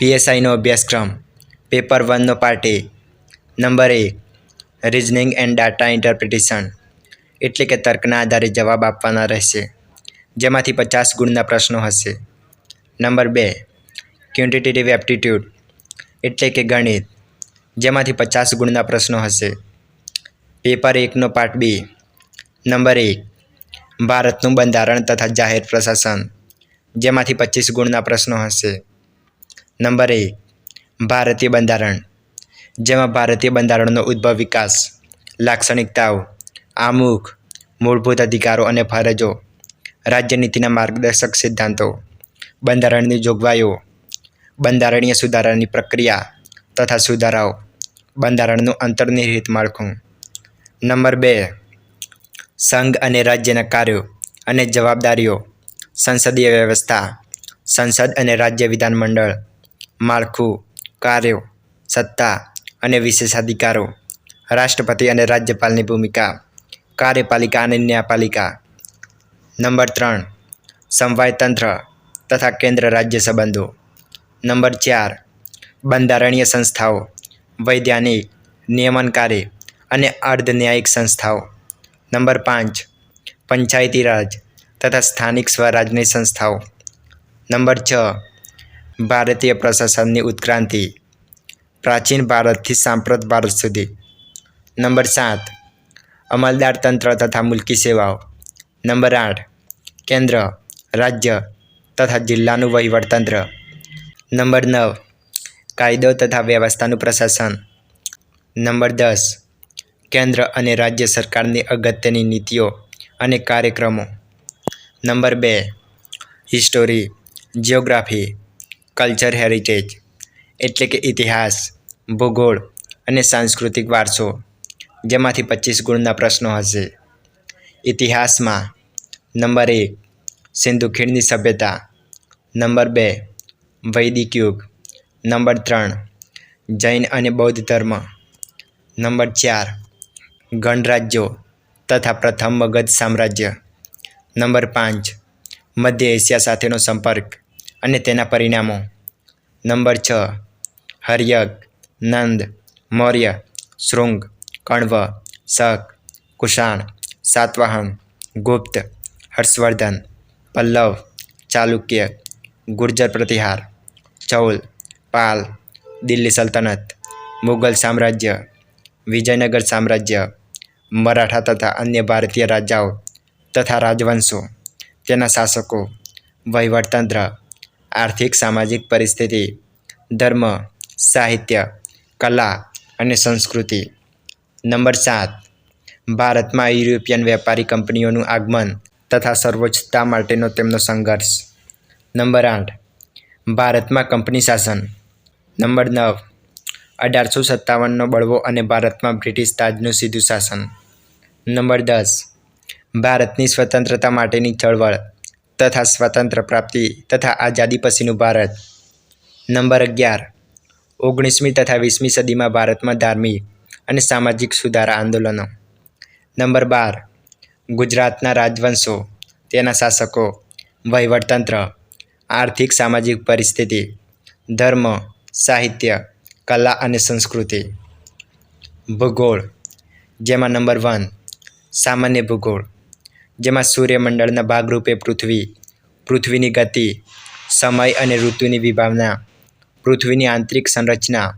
પીએસઆઈનો અભ્યાસક્રમ, પેપર વનનો part number એક, રિઝનિંગ એન્ડ ડાટા ઇન્ટરપ્રિટેશન, એટલે કે તર્કના આધારે જવાબ આપવાના રહેશે, જેમાંથી પચાસ ગુણના પ્રશ્નો હશે. નંબર બે, ક્વોન્ટિટેટિવ એપ્ટિટ્યૂડ, એટલે કે ગણિત, જેમાંથી પચાસ ગુણના પ્રશ્નો હશે. પેપર એકનો પાર્ટ બી. નંબર એક, ભારતનું બંધારણ તથા જાહેર પ્રશાસન, જેમાંથી પચીસ ગુણના પ્રશ્નો હશે. નંબર એક ભારતીય બંધારણ. જેમાં ભારતીય બંધારણનો ઉદ્ભવ વિકાસ, લાક્ષણિકતાઓ, આમુખ, મૂળભૂત અધિકારો અને ફરજો, રાજ્યનીતિના માર્ગદર્શક સિદ્ધાંતો, બંધારણની જોગવાઈઓ, બંધારણીય સુધારાની પ્રક્રિયા તથા સુધારાઓ, બંધારણનું અંતર્નિહિત માળખું. નંબર બે, સંઘ અને રાજ્યના કાર્યો અને જવાબદારીઓ, સંસદીય વ્યવસ્થા, સંસદ અને રાજ્ય વિધાનમંડળ. માળખું, કાર્યો, સત્તા અને વિશેષાધિકારો, રાષ્ટ્રપતિ અને રાજ્યપાલની ભૂમિકા, કાર્યપાલિકા અને ન્યાયપાલિકા. નંબર ત્રણ, સમવાય તંત્ર તથા કેન્દ્ર રાજ્ય સંબંધો. નંબર ચાર, બંધારણીય સંસ્થાઓ, વૈધાનિક, નિયમનકારી અને અર્ધ ન્યાયિક સંસ્થાઓ. નંબર પાંચ, પંચાયતી રાજ તથા સ્થાનિક સ્વરાજની સંસ્થાઓ. નંબર છ ભારતીય પ્રશાસનની ઉત્ક્રાંતિ. પ્રાચીન ભારતથી સાંપ્રત ભારત સુધી. નંબર સાત. અમલદાર તંત્ર તથા મુલકી સેવાઓ. નંબર આઠ. કેન્દ્ર, રાજ્ય તથા જિલ્લાનું વહીવટતંત્ર. નંબર નવ. કાયદો તથા વ્યવસ્થાનું પ્રશાસન. નંબર દસ. કેન્દ્ર અને રાજ્ય સરકારની અગત્યની નીતિઓ અને કાર્યક્રમો. નંબર બે. હિસ્ટોરી જિયોગ્રાફી કલ્ચર હેરિટેજ, એટલે કે ઇતિહાસ, ભૂગોળ અને સાંસ્કૃતિક વારસો, જેમાંથી પચીસ ગુણના પ્રશ્નો હશે. ઇતિહાસમાં નંબર એક, સિંધુ ખીણની સભ્યતા. નંબર બે, વૈદિક યુગ. નંબર ત્રણ, જૈન અને બૌદ્ધ ધર્મ. નંબર ચાર, ગણરાજ્યો તથા પ્રથમ મગધ સામ્રાજ્ય. નંબર પાંચ, મધ્ય એશિયા સાથેનો સંપર્ક. અને તેના પરિણામો. નંબર છ હર્યક નંદ, મૌર્ય, શૃંગ, કણ્વ, શક, કુષાણ, સાતવાહન, ગુપ્ત, હર્ષવર્ધન, પલ્લવ, ચાલુક્ય, ગુર્જર પ્રતિહાર, ચૌલ, પાલ, દિલ્હી સલ્તનત, મુગલ સામ્રાજ્ય, વિજયનગર સામ્રાજ્ય, મરાઠા તથા અન્ય ભારતીય રાજાઓ તથા રાજવંશો, તેના શાસકો, વહીવટતંત્ર આર્થિક, સામાજિક પરિસ્થિતિ, ધર્મ, સાહિત્ય, કલા અને સંસ્કૃતિ. નંબર સાત. ભારતમાં યુરોપિયન વેપારી કંપનીઓનું આગમન તથા સર્વોચ્ચતા માટેનો તેમનો સંઘર્ષ. નંબર આઠ. ભારતમાં કંપની શાસન. નંબર નવ. અઢારસો સત્તાવનનો બળવો અને ભારતમાં બ્રિટિશ તાજનું સીધું શાસન. નંબર દસ. ભારતની સ્વતંત્રતા માટેની ચળવળ. તથા સ્વતંત્ર પ્રાપ્તિ તથા આઝાદી પછીનું ભારત. નંબર અગિયાર. ઓગણીસમી તથા વીસમી સદીમાં ભારતમાં ધાર્મિક અને સામાજિક સુધારા આંદોલનો. નંબર બાર. ગુજરાતના રાજવંશો, તેના શાસકો, વહીવટતંત્ર, આર્થિક સામાજિક પરિસ્થિતિ, ધર્મ, સાહિત્ય, કલા અને સંસ્કૃતિ. ભૂગોળ. જેમાં નંબર વન, સામાન્ય ભૂગોળ. જેમાં સૂર્યમંડળના ભાગરૂપે પૃથ્વી, પૃથ્વીની ગતિ, સમય અને ઋતુની વિભાવના, પૃથ્વીની આંતરિક સંરચના,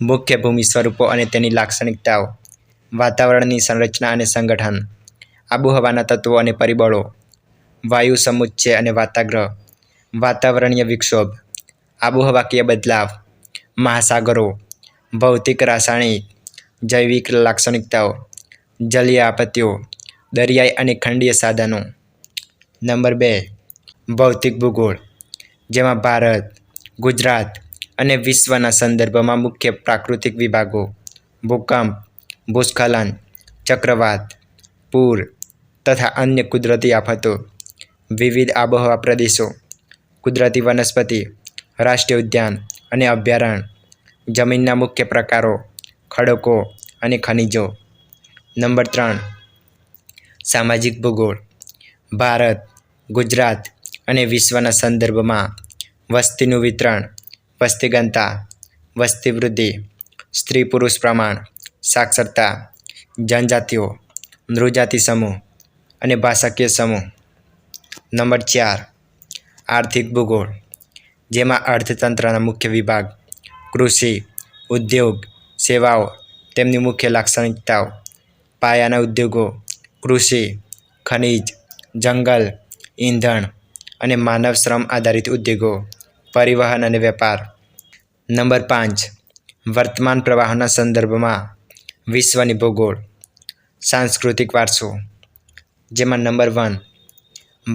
મુખ્ય ભૂમિ સ્વરૂપો અને તેની લાક્ષણિકતાઓ, વાતાવરણની સંરચના અને સંગઠન, આબોહવાના તત્વો અને પરિબળો, વાયુ સમુચ્ચય અને વાતાગ્રહ, વાતાવરણીય વિક્ષોભ, આબોહવાકીય બદલાવ, મહાસાગરો, ભૌતિક રાસાયણિક, જૈવિક લાક્ષણિકતાઓ, જલીય આપત્તિઓ દરિયાઈ અને ખંડીય સાધનો. નંબર બે, ભૌતિક ભૂગોળ, જેમાં ભારત, ગુજરાત અને વિશ્વના સંદર્ભમાં મુખ્ય પ્રાકૃતિક વિભાગો, ભૂકંપ, ભૂસ્ખલન, ચક્રવાત, પૂર તથા અન્ય કુદરતી આફતો, વિવિધ આબોહવા પ્રદેશો, કુદરતી વનસ્પતિ, રાષ્ટ્રીય ઉદ્યાન અને અભયારણ્ય, જમીનના મુખ્ય પ્રકારો, ખડકો અને ખનિજો. નંબર ત્રણ સામાજિક ભૂગોળ, ભારત, ગુજરાત અને વિશ્વના સંદર્ભમાં વસ્તીનું વિતરણ, વસ્તી વસ્તી વૃદ્ધિ, સ્ત્રી પુરુષ પ્રમાણ, સાક્ષરતા, જનજાતિઓ, નૃજાતિ સમૂહ અને ભાષાકીય સમૂહ. નંબર ચાર, આર્થિક ભૂગોળ, જેમાં અર્થતંત્રના મુખ્ય વિભાગ, કૃષિ, ઉદ્યોગ, સેવાઓ, તેમની મુખ્ય લાક્ષણિકતાઓ, પાયાના ઉદ્યોગો કૃષિ, ખનિજ, જંગલ, ઈંધણ અને માનવ શ્રમ આધારિત ઉદ્યોગો, પરિવહન અને વેપાર. નંબર પાંચ, વર્તમાન પ્રવાહોના સંદર્ભમાં વિશ્વની ભૂગોળ. સાંસ્કૃતિક વારસો. જેમાં નંબર વન,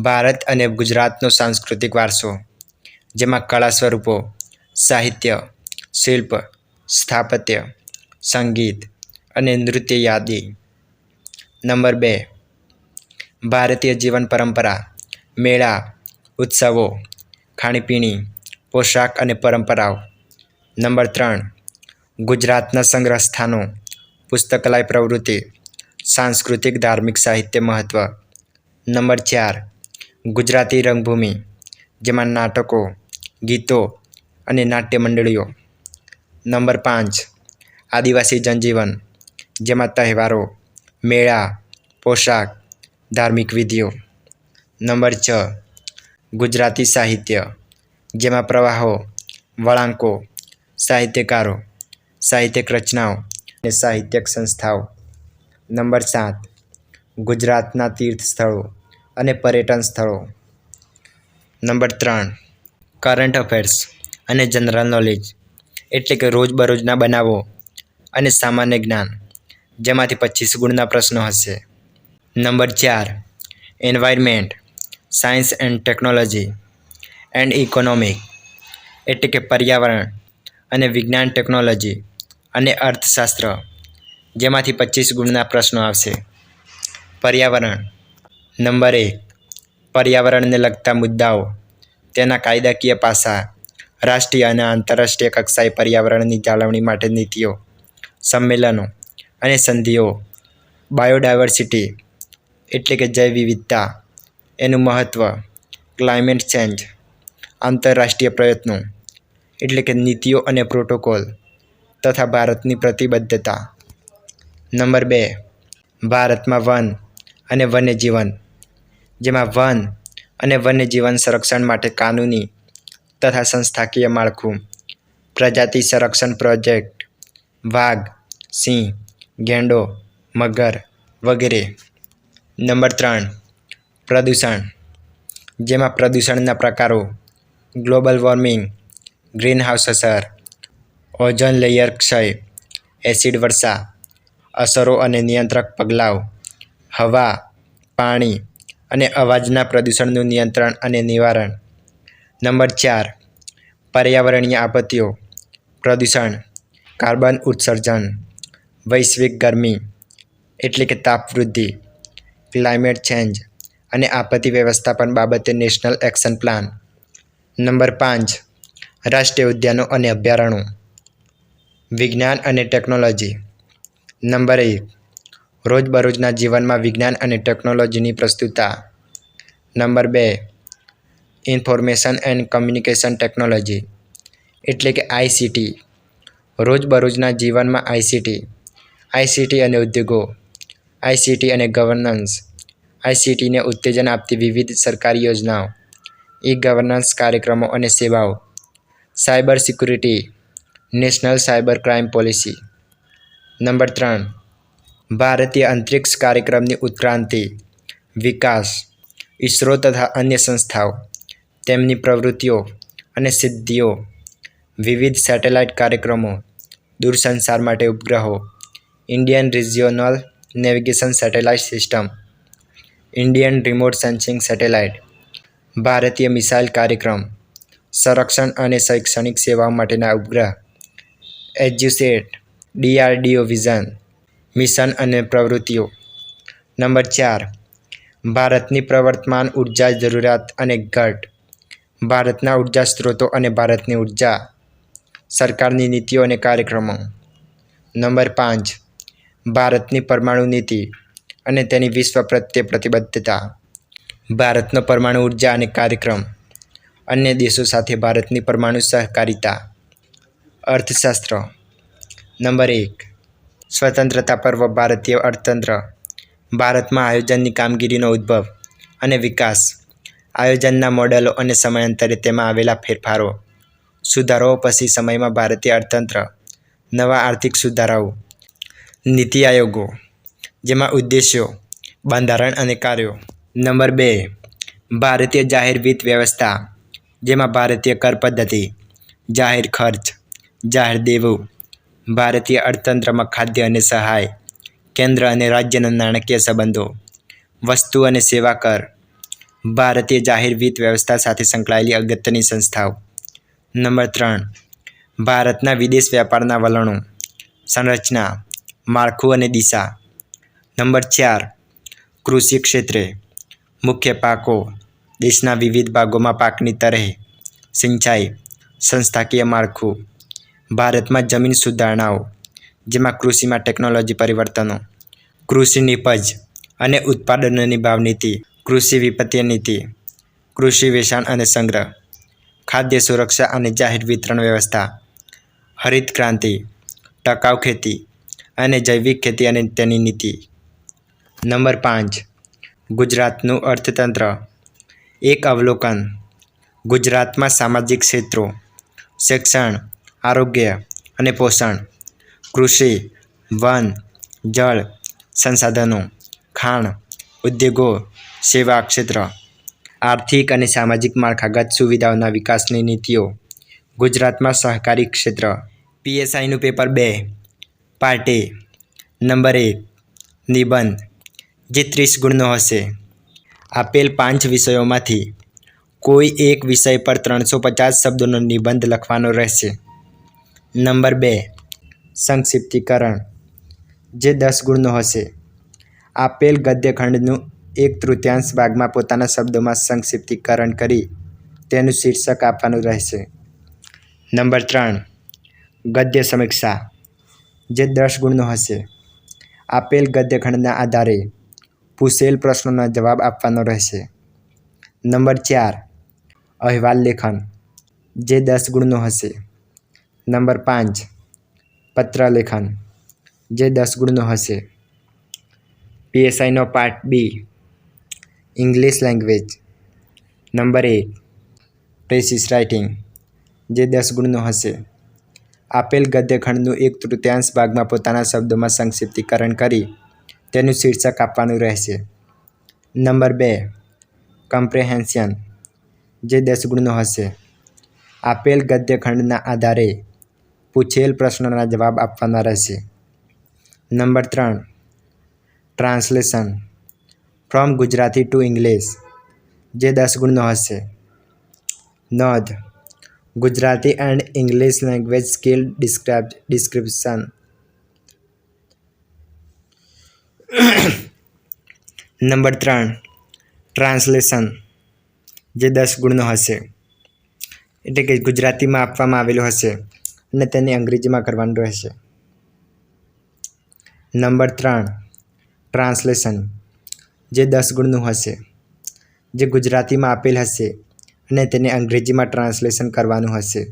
ભારત અને ગુજરાતનો સાંસ્કૃતિક વારસો. જેમાં કળા સ્વરૂપો, સાહિત્ય, શિલ્પ, સ્થાપત્ય, સંગીત અને નૃત્ય યાદી. નંબર બે. ભારતીય જીવન પરંપરા, મેળા, ઉત્સવો, ખાણીપીણી, પોશાક અને પરંપરાઓ. નંબર ત્રણ. ગુજરાતના સંગ્રહ સ્થાનો, પુસ્તકાલય પ્રવૃત્તિ, સાંસ્કૃતિક ધાર્મિક સાહિત્ય મહત્ત્વ નંબર ચાર. ગુજરાતી રંગભૂમિ, જેમાં નાટકો, ગીતો અને નાટ્ય મંડળીઓ નંબર પાંચ. આદિવાસી જનજીવન, જેમાં તહેવારો મેળા, પોશાક, ધાર્મિક વિધિઓ. નંબર છ, ગુજરાતી સાહિત્ય, જેમાં પ્રવાહો, વળાંકો, સાહિત્યકારો, સાહિત્યક રચનાઓ અને સાહિત્યક સંસ્થાઓ. નંબર સાત, ગુજરાતના તીર્થ સ્થળો અને પર્યટન સ્થળો. નંબર ત્રણ કરંટ અફેર્સ અને જનરલ નોલેજ એટલે કે રોજબરોજના બનાવો અને સામાન્ય જ્ઞાન. જેમાંથી પચીસ ગુણના પ્રશ્નો હશે. નંબર ચાર environment science and technology and economic એટલે કે પર્યાવરણ અને વિજ્ઞાન ટેકનોલોજી અને અર્થશાસ્ત્ર, જેમાંથી પચીસ ગુણના પ્રશ્નો આવશે. પર્યાવરણ. નંબર એક, પર્યાવરણને લગતા મુદ્દાઓ. તેના કાયદાકીય પાસા, રાષ્ટ્રીય અને આંતરરાષ્ટ્રીય કક્ષાએ પર્યાવરણની જાળવણી માટે નીતિઓ, સંમેલનો અને સંધિઓ. બાયોડાયવર્સિટી એટલે કે જૈવ વિવિધતા એનું મહત્ત્વ ક્લાઇમેટ ચેન્જ, આંતરરાષ્ટ્રીય પ્રયત્નો એટલે કે નીતિઓ અને પ્રોટોકોલ તથા ભારતની પ્રતિબદ્ધતા. નંબર બે, ભારતમાં વન અને વન્યજીવન, જેમાં વન અને વન્યજીવન સંરક્ષણ માટે કાનૂની તથા સંસ્થાકીય માળખું, પ્રજાતિ સંરક્ષણ પ્રોજેક્ટ, વાઘ, સિંહ ગેંડો, મગર વગેરે. નંબર ત્રણ, પ્રદૂષણ. જેમાં પ્રદૂષણના પ્રકારો ગ્લોબલ વોર્મિંગ, ગ્રીનહાઉસ અસર, ઓઝોન લેયર ક્ષય, એસિડ વર્ષા, અસરો અને નિયંત્રક પગલાઓ, હવા, પાણી અને અવાજના પ્રદૂષણનું નિયંત્રણ અને નિવારણ. નંબર ચાર, પર્યાવરણીય આપત્તિઓ, પ્રદૂષણ, કાર્બન ઉત્સર્જન. વૈશ્વિક ગરમી, એટલે કે તાપવૃદ્ધિ ક્લાઇમેટ ચેન્જ અને આપત્તિ વ્યવસ્થાપન બાબતે નેશનલ એક્શન પ્લાન નંબર પાંચ, રાષ્ટ્રીય ઉદ્યાનો અને અભયારણ્યો. વિજ્ઞાન અને ટેકનોલોજી નંબર એક, રોજબરોજના જીવનમાં વિજ્ઞાન અને ટેકનોલોજીની પ્રસ્તુતતા. નંબર બે ઇન્ફોર્મેશન એન્ડ કમ્યુનિકેશન ટેકનોલોજી એટલે કે આઈસીટી રોજબરોજના જીવનમાં આઈસીટી આઈસીટી અને ઉદ્યોગો આઈસીટી અને ગવર્નન્સ. આઈસીટીને ઉત્તેજન આપતી વિવિધ સરકારી યોજનાઓ, ઈ ગવર્નન્સ કાર્યક્રમો અને સેવાઓ. Cyber security, national cyber crime policy. Number ત્રણ, ભારતીય અંતરિક્ષ કાર્યક્રમની ઉત્ક્રાંતિ, વિકાસ, ઇસરો તથા અન્ય સંસ્થાઓ, તેમની પ્રવૃત્તિઓ અને સિદ્ધિઓ, વિવિધ સેટેલાઇટ કાર્યક્રમો દૂરસંસાર માટે ઉપગ્રહો Indian regional navigation satellite system Indian remote sensing satellite ભારતીય મિસાઇલ કાર્યક્રમ સંરક્ષણ અને શૈક્ષણિક સેવાઓ માટેના ઉપગ્રહ એજ્યુસેટ ડીઆરડીઓ વિઝન મિશન અને પ્રવૃત્તિઓ. નંબર ચાર, ભારતની પ્રવર્તમાન ઊર્જા જરૂરિયાત અને ઘટ, ભારતના ઊર્જા સ્ત્રોતો અને ભારતની ઊર્જા, સરકારની નીતિઓ અને કાર્યક્રમો. નંબર પાંચ ભારતની પરમાણુ નીતિ અને તેની વિશ્વ પ્રત્યે પ્રતિબદ્ધતા. ભારતનો પરમાણુ ઊર્જા અને કાર્યક્રમ અન્ય દેશો સાથે ભારતની પરમાણુ સહકારિતા. અર્થશાસ્ત્ર. નંબર એક. સ્વતંત્રતા પર્વ ભારતીય અર્થતંત્ર. ભારતમાં આયોજનની કામગીરીનો ઉદ્ભવ અને વિકાસ. આયોજનના મોડેલો અને સમયાંતરે તેમાં આવેલા ફેરફારો. સુધારાઓ પછી સમયમાં ભારતીય અર્થતંત્ર. નવા આર્થિક સુધારાઓ. નીતિ આયોગો, જેમાં ઉદ્દેશ્યો, બંધારણ અને કાર્યો. નંબર બે, ભારતીય જાહેર વિત્ત વ્યવસ્થા, જેમાં ભારતીય કર પદ્ધતિ, જાહેર ખર્ચ, જાહેર દેવું, ભારતીય અર્થતંત્રમાં ખાદ્ય અને સહાય, કેન્દ્ર અને રાજ્યના નાણાકીય સંબંધો, વસ્તુ અને સેવા કર, ભારતીય જાહેર વિત્ત વ્યવસ્થા સાથે સંકળાયેલી અગત્યની સંસ્થાઓ. નંબર ત્રણ, ભારતના વિદેશ વ્યાપારના વલણો, સંરચના માળખું અને દિશા. નંબર ચાર, કૃષિ ક્ષેત્રે. મુખ્ય પાકો દેશના વિવિધ ભાગોમાં પાકની તરહે. સિંચાઈ, સંસ્થાકીય માળખું. ભારતમાં જમીન સુધારણાઓ, જેમાં કૃષિમાં ટેકનોલોજી પરિવર્તનો. કૃષિ નિપજ અને ઉત્પાદનોની ભાવનીતિ કૃષિ વિપત્તિ નીતિ, કૃષિ વેચાણ અને સંગ્રહ, ખાદ્ય સુરક્ષા અને જાહેર વિતરણ વ્યવસ્થા, હરિત ક્રાંતિ, ટકાઉ ખેતી અને જૈવિક ખેતી અને તેની નીતિ. નંબર પાંચ. ગુજરાતનું અર્થતંત્ર. એક અવલોકન. ગુજરાતમાં સામાજિક ક્ષેત્રો, શિક્ષણ, આરોગ્ય અને પોષણ, કૃષિ, વન, જળ, સંસાધનો, ખાણ, ઉદ્યોગો, સેવા ક્ષેત્ર, આર્થિક અને સામાજિક માળખાગત સુવિધાઓના વિકાસની નીતિઓ. ગુજરાતમાં સહકારી ક્ષેત્ર. પીએસઆઈનું પેપર બે. પાર્ટી. નંબર એક, નિબંધ. જે ત્રીસ ગુણનો હશે. આપેલ પાંચ વિષયોમાંથી કોઈ એક વિષય પર ત્રણસો પચાસ શબ્દોનો નિબંધ લખવાનો રહેશે. નંબર બે, સંક્ષિપ્તીકરણ. જે દસ ગુણનો હશે. આપેલ ગદ્યખંડનું એક તૃતીયાંશ ભાગમાં પોતાના શબ્દોમાં સંક્ષિપ્તીકરણ કરી તેનું શીર્ષક આપવાનું રહેશે. નંબર ત્રણ, ગદ્ય સમીક્ષા. જે દસ ગુણનો હશે. આપેલ ગદ્યખંડના આધારે પૂછેલ પ્રશ્નોના જવાબ આપવાનો રહેશે. નંબર ચાર, અહેવાલ લેખન, જે દસ ગુણનો હશે. નંબર પાંચ, પત્ર લેખન, જે દસ ગુણનો હશે. પીએસઆઈનો part B, English language. Number એક, પ્રેસિસ રાઇટિંગ, જે દસ ગુણનો હશે. આપેલ ગદ્યખંડનું એક તૃતીયાંશ ભાગમાં પોતાના શબ્દોમાં સંક્ષિપ્તીકરણ કરી તેનું શીર્ષક આપવાનું રહેશે. નંબર બે કમ્પ્રેહેન્શન જે દસ ગુણનો હશે. આપેલ ગદ્યખંડના આધારે પૂછેલ પ્રશ્નોના જવાબ આપવાના રહેશે. નંબર ત્રણ translation from Gujarati to English જે દસ ગુણનો હશે. નોંધ Gujarati and English language skill describe, description. Number ત્રણ, ટ્રાન્સલેશન, જે દસ ગુણનો હશે. એટલે કે ગુજરાતીમાં આપવામાં આવેલું હશે અને તેને અંગ્રેજીમાં કરવાનું રહેશે. નંબર ત્રણ, ટ્રાન્સલેશન, જે દસ ગુણનું હશે, જે ગુજરાતીમાં આપેલ હશે અને તેને અંગ્રેજીમાં ટ્રાન્સલેશન કરવાનું હશે.